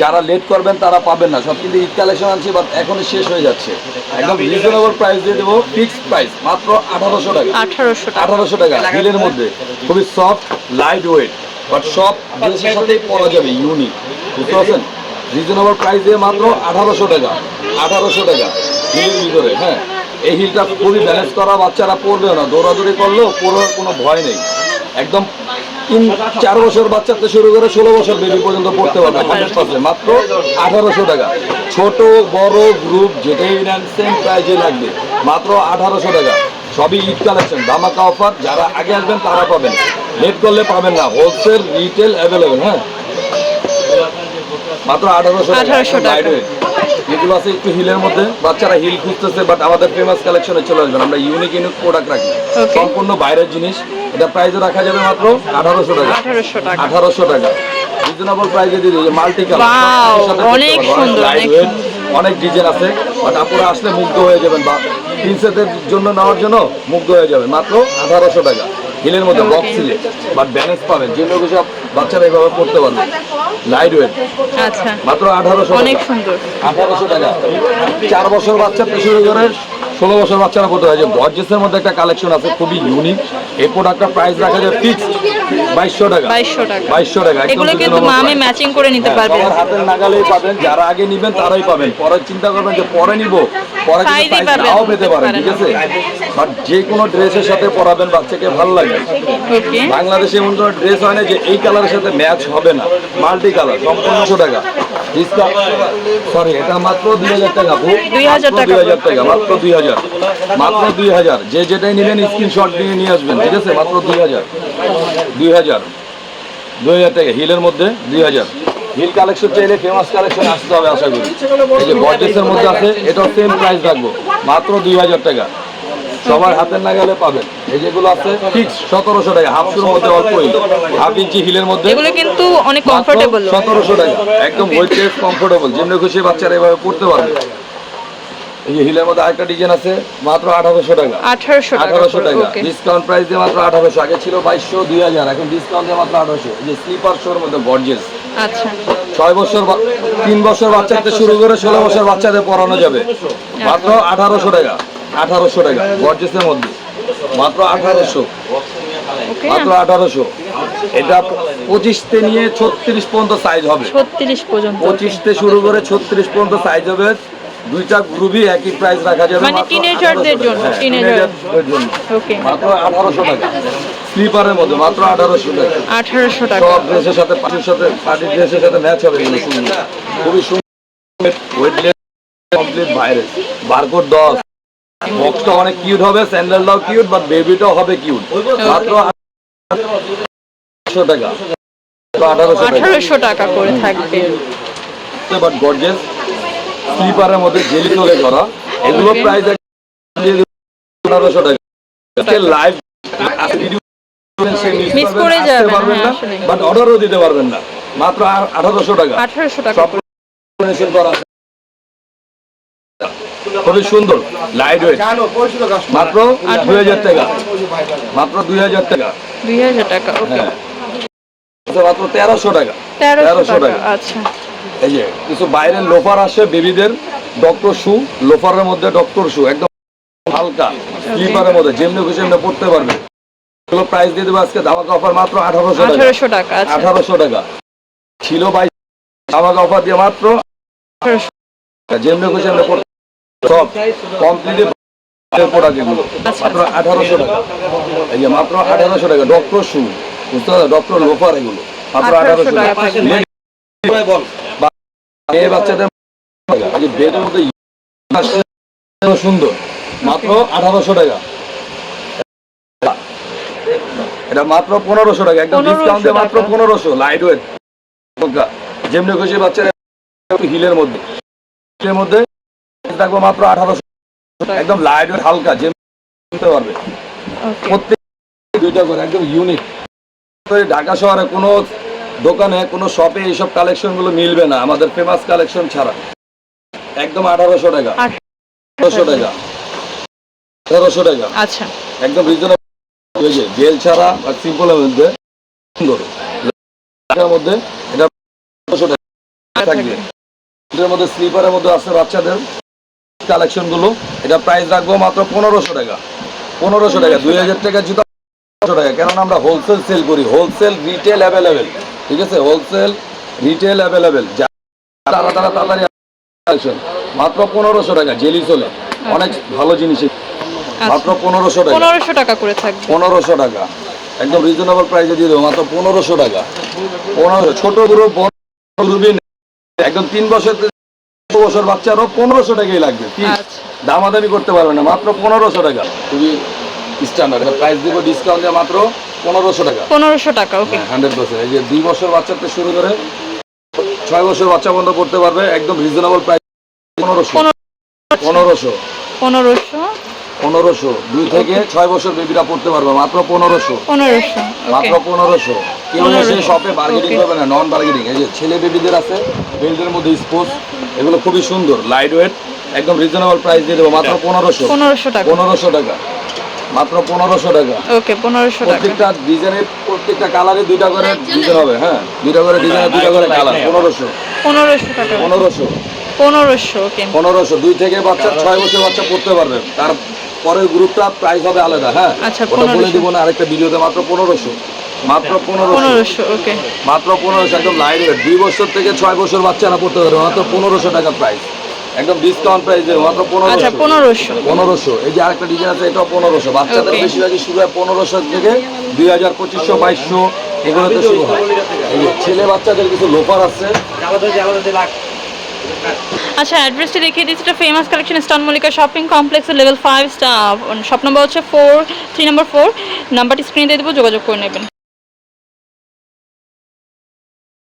যারা লেট করবেন তারা পাবেন না। সব কিন্তু ঈদ কালেকশন আনছি বাট এখনই শেষ হয়ে যাচ্ছে। একদম রিজনেবল প্রাইস দিয়ে দেবো ফিক্সড প্রাইস মাত্র আঠারোশো টাকা। আঠারোশো আঠারোশো টাকা হিলের মধ্যে। খুবই সফট লাইট ওয়েট বাট সব জিনিসের সাথেই পরা যাবে ইউনিক বুঝতে পারছেন? রিজনেবল প্রাইস দিয়ে মাত্র আঠারোশো টাকা। আঠারোশো টাকা। হিলের ভিতরে হ্যাঁ। এই হিলটা খুবই ব্যালেন্স করা বাচ্চারা পড়বেও না। দৌড়াদৌড়ি করলেও পড়ার কোনো ভয় নেই। একদম তিন চার বছর বাচ্চা থেকে শুরু করে ষোলো বছর বেবি পর্যন্ত পড়তে পারবে হান্ড্রেড পার্সেন্ট মাত্র আঠারোশো টাকা। ছোট বড় গ্রুপ যেটাই নেন সেম প্রাইজে লাগবে মাত্র আঠারোশো টাকা। সবই ঈদ কালেকশন ধামাকা অফার যারা আগে আসবেন তারা পাবেন। লেট করলে পাবেন না হোলসেল রিটেল অ্যাভেলেবেল হ্যাঁ? মাত্র আঠারোশো টাকা 1800 টাকা। Lightweight। এগুলো আছে একটু হিলের মধ্যে। বাচ্চারা হিল খুঁজতেছে বাট আমাদের ফেমাস কালেকশনে চলে আসবেন। আমরা ইউনিক ইউনিক প্রোডাক্ট রাখি। সম্পূর্ণ বাইরের জিনিস। এটা প্রাইসও রাখা যাবে মাত্র আঠারোশো টাকা। আঠারোশো টাকা। আঠারোশো টাকা। রিজনেবল প্রাইসে দিয়ে দিই মাল্টি Wow, অনেক সুন্দর, অনেক অনেক ডিজাইন আছে বাট আপনারা আসলে মুগ্ধ হয়ে যাবেন বা প্রিন্সেসের জন্য নেওয়ার জন্য মুগ্ধ হয়ে যাবেন। মাত্র আঠারোশো টাকা। হিলের মধ্যে. বক্স হিলে বাট ব্যালেন্স পাবেন। যে লোক সব বাচ্চারা এভাবে পড়তে পারবে লাইট ওয়েট আচ্ছা। মাত্র আঠারোশো অনেক সুন্দর। আঠারোশো টাকা। চার বছর বাচ্চা থেকে ধরে ষোলো বছর বাচ্চারা পড়তে হয় যে গর্জেসের মধ্যে একটা কালেকশন আছে খুবই ইউনিক এই প্রোডাক্টটা প্রাইস রাখা যায় ফিক্স বাইশশো টাকা। বাইশশো টাকা। বাইশশো টাকা এগুলো কিন্তু মামে ম্যাচিং করে নিতে হ্যাঁ, পারবেন হাতের নাগালেই পাবেন যারা আগে নিবেন তারাই পাবেন। পরে চিন্তা করবেন যে পরে নিব পরে কিন্তু নাও পেতে পারেন ঠিক আছে? বাট যে কোনো ড্রেসের সাথে পরাবেন বাচ্চাকে ভালো লাগে। বাংলাদেশে এমন কোনো ড্রেস হয় না যে এই কালারের সাথে ম্যাচ হবে না। মাল্টি কালার সম্পূর্ণশো টাকা। সরি এটা মাত্র দুই হাজার টাকা আপু। 2000 মাত্র টাকা। 2000 টাকা মাত্র দুই হাজার। মাত্র দুই হাজার। যে যেটাই নেবেন স্ক্রিনশট দিয়ে নিয়ে আসবেন ঠিক আছে? মাত্র দুই হাজার। দুই হাজার। দুই হাজার টাকা হিলের মধ্যে দুই হাজার। হিল কালেকশন চাইলে ফেমাস কালেকশন আসতে হবে আশা করি। এই যে মধ্যে আছে এটাও সেম প্রাইস রাখব। মাত্র দুই হাজার টাকা। সবার হাতের নাগালে পাবেন। এই যেগুলো আছে সতেরোশো টাকা হাফ শুর মধ্যে অল্প হাফ ইঞ্চি হিলের মধ্যে এগুলো কিন্তু অনেক কমফোর্টেবল সতেরোশো টাকা। একদম ওয়েটলেস কমফোর্টেবল যেমনি খুশি বাচ্চারা এভাবে পড়তে পারবে। এই যে হিলের মধ্যে আরেকটা ডিজাইন আছে মাত্র আঠারোশো টাকা। আঠারোশো আঠারোশো টাকা। ডিসকাউন্ট প্রাইস দিয়ে মাত্র আঠারোশো আগে ছিল বাইশশো দুই হাজার এখন ডিসকাউন্ট দিয়ে মাত্র আঠারোশো। এই যে স্লিপার শোর মধ্যে গর্জেস আচ্ছা। ছয় বছর তিন বছর বাচ্চাদের শুরু করে ষোলো বছর বাচ্চাদের পড়ানো যাবে। মাত্র আঠারোশো টাকা। আঠারোশো টাকা গর্জেসের মধ্যে। মাত্র আঠারোশো। মাত্র আঠারোশো। এটা পঁচিশতে নিয়ে ছত্রিশ পর্যন্ত সাইজ হবে। ছত্রিশ পর্যন্ত। পঁচিশতে শুরু করে ছত্রিশ পর্যন্ত সাইজ হবে। দুইটা গ্রুপই একই প্রাইস রাখা যাবে মানে 1800 জন্য, টাকা। হ্যাঁ, জন্য। ওকে মাত্র আঠারোশো টাকা। স্লিপারের মধ্যে মাত্র আঠারোশো টাকা। আঠারোশো টাকা। সব ড্রেসের সাথে পার্টির সাথে পার্টির ড্রেসের সাথে ম্যাচ হবে এগুলো খুবই সুন্দর। ওয়েটলেস কমপ্লিট ভাইরাস বারকোড দশ। বক্সটা অনেক কিউট হবে স্যান্ডেলটাও কিউট বাট বেবিটাও হবে কিউট মাত্র আঠারোশো টাকা। আঠারোশো টাকা। করে থাকবে। বাট গর্জেস স্লিপারের মধ্যে জেলি তোলে করা। এগুলো. প্রাইস আঠারোশো টাকা। লাইভ Miss করে যাবেন। বাট অর্ডারও দিতে পারবেন না। মাত্র আঠারোশো টাকা। আঠারোশো টাকা করা খুবই সুন্দর। লাইট ওয়েট মাত্র দুই হাজার টাকা। মাত্র দুই হাজার টাকা। দুই হাজার টাকা হ্যাঁ। মাত্র তেরোশো টাকা। তেরোশো টাকা আচ্ছা। এই যে কিছু বাইরের লোফার আসে বেবিদের ডক্টর শু লোফারের মধ্যে ডক্টর শু একদম হালকা স্লিপারের মধ্যে যেমনি খুশি এমনি পড়তে পারবে। এগুলো প্রাইস দিয়ে দেবো আজকে ধামাকা অফার মাত্র আঠারোশো টাকা। আঠারোশো টাকা আচ্ছা। আঠারোশো টাকা। ছিল বাইশ ধামাকা অফার দিয়ে মাত্র যেমনি খুশি এমনি পড়তে সব কমপ্লিট। মাত্র আঠারোশো টাকা। এই যে মাত্র আঠারোশো টাকা ডক্টর শু বুঝতে পারছ ডক্টর লোফার এগুলো। মাত্র আঠারোশো টাকা। টাকা মেয়ে বাচ্চাদের বেডের মধ্যে সুন্দর। মাত্র আঠারোশো টাকা। এটা মাত্র পনেরোশো টাকা। একদম 1500 ডিসকাউন্ট মাত্র পনেরোশো লাইট ওয়েট যেমনি খুশি বাচ্চারা হিলের মধ্যে। হিলের মধ্যে থাকব মাত্র আঠারোশো। একদম লাইট হালকা যেমনি নিতে পারবে। প্রত্যেক দুইটা করে একদম ইউনিক ঢাকা শহরে কোনো দোকানে কোনো শপে এইসব কালেকশনগুলো মিলবে না আমাদের ফেমাস কালেকশন ছাড়া। একদম আঠারোশো টাকা। আঠারোশো টাকা। তেরোশো টাকা। আচ্ছা। একদম রিজনেবল জেল ছাড়া আর সিম্পলের মধ্যে সুন্দর মধ্যে এটা 1300 টাকা। থাকবে। এটার মধ্যে স্লিপারের মধ্যে আছে বাচ্চাদের। কালেকশনগুলো এটা প্রাইস রাখব মাত্র পনেরোশো টাকা। পনেরোশো টাকা দুই হাজার টাকা জুতা পনেরোশো টাকা। কেননা আমরা হোলসেল সেল করি হোলসেল রিটেল অ্যাভেলেবেল ঠিক আছে? হোলসেল রিটেল অ্যাভেলেবেল তারা তারা তাড়াতাড়ি। মাত্র পনেরোশো টাকা জেলি চলে। অনেক ভালো জিনিস। মাত্র পনেরোশো টাকা। পনেরোশো টাকা করে থাকবে। পনেরোশো টাকা। একদম রিজনেবল প্রাইসে দিয়ে দেবো মাত্র পনেরোশো টাকা। পনেরোশো ছোট গ্রুপ একদম তিন বছর বছর বাচ্চারও পনেরোশো টাকাই লাগবে কি? আচ্ছা। দামাদামি করতে পারবে না মাত্র পনেরোশো টাকা। খুবই স্ট্যান্ডার্ড প্রাইস দিব ডিসকাউন্ট দিয়ে মাত্র পনেরোশো টাকা। পনেরোশো টাকা ওকে হান্ড্রেড পার্সেন্ট এই যে দুই বছর বাচ্চা থেকে শুরু করে ছয় বছর বাচ্চা বন্ধ করতে পারবে একদম রিজনেবল প্রাইস পনেরোশো। পনেরোশো। পনেরোশো। পনেরোশো। দুই থেকে ছয় বছর বেবিরা পড়তে পারবে মাত্র পনেরোশো। পনেরোশো মাত্র পনেরোশো। কেউ এসে শপে Okay. করবে না নন বার্গেনিং এই যে ছেলে বেবিদের আছে বেল্টের মধ্যে স্পোর্টস এগুলো খুবই সুন্দর লাইট ওয়েট একদম রিজনেবল প্রাইস দিয়ে দেবো মাত্র পনেরোশো। পনেরোশো টাকা। পনেরোশো টাকা। মাত্র পনেরোশো টাকা। ওকে পনেরোশো টাকা। প্রত্যেকটা ডিজাইনের প্রত্যেকটা কালারে দুইটা করে ডিজাইন হবে হ্যাঁ। দুইটা করে ডিজাইনের দুইটা করে কালার পনেরোশো। পনেরোশো টাকা। পনেরোশো। পনেরোশো ওকে। পনেরোশো। দুই থেকে বাচ্চা ছয় বছর বাচ্চা পড়তে পারবে। তার পরের গ্রুপটা প্রাইস হবে আলাদা হ্যাঁ। আচ্ছা, ওটা বলে 1500 দিব না আরেকটা ভিডিওতে মাত্র পনেরোশো। মাত্র পনেরোশো পনেরোশো ওকে মাত্র পনেরোশো একদম লাইট ওয়েট দুই বছর থেকে ছয় বছর বাচ্চারা পড়তে পারবে মাত্র পনেরোশো টাকা প্রাইস একদম ডিসকাউন্ট প্রাইস মাত্র আচ্ছা পনেরোশো। পনেরোশো পনেরোশো এই যে আরেকটা ডিজাইন আছে এটাও পনেরোশো। বাচ্চাদের. বেশিরভাগই শুরু হয় পনেরোশো থেকে দুই হাজার পঁচিশশো বাইশশো এগুলোতে শুরু হয়। এই ছেলে বাচ্চাদের কিছু লোফার আছে। আচ্ছা অ্যাড্রেসটি দেখিয়ে দিচ্ছি এটা ফেমাস কালেকশন স্টান মল্লিকা শপিং কমপ্লেক্সের level five staff shop number হচ্ছে ফোর থ্রি নম্বর ফোর নাম্বারটি স্ক্রিনে দিয়ে দেবো যোগাযোগ করে নেবেন।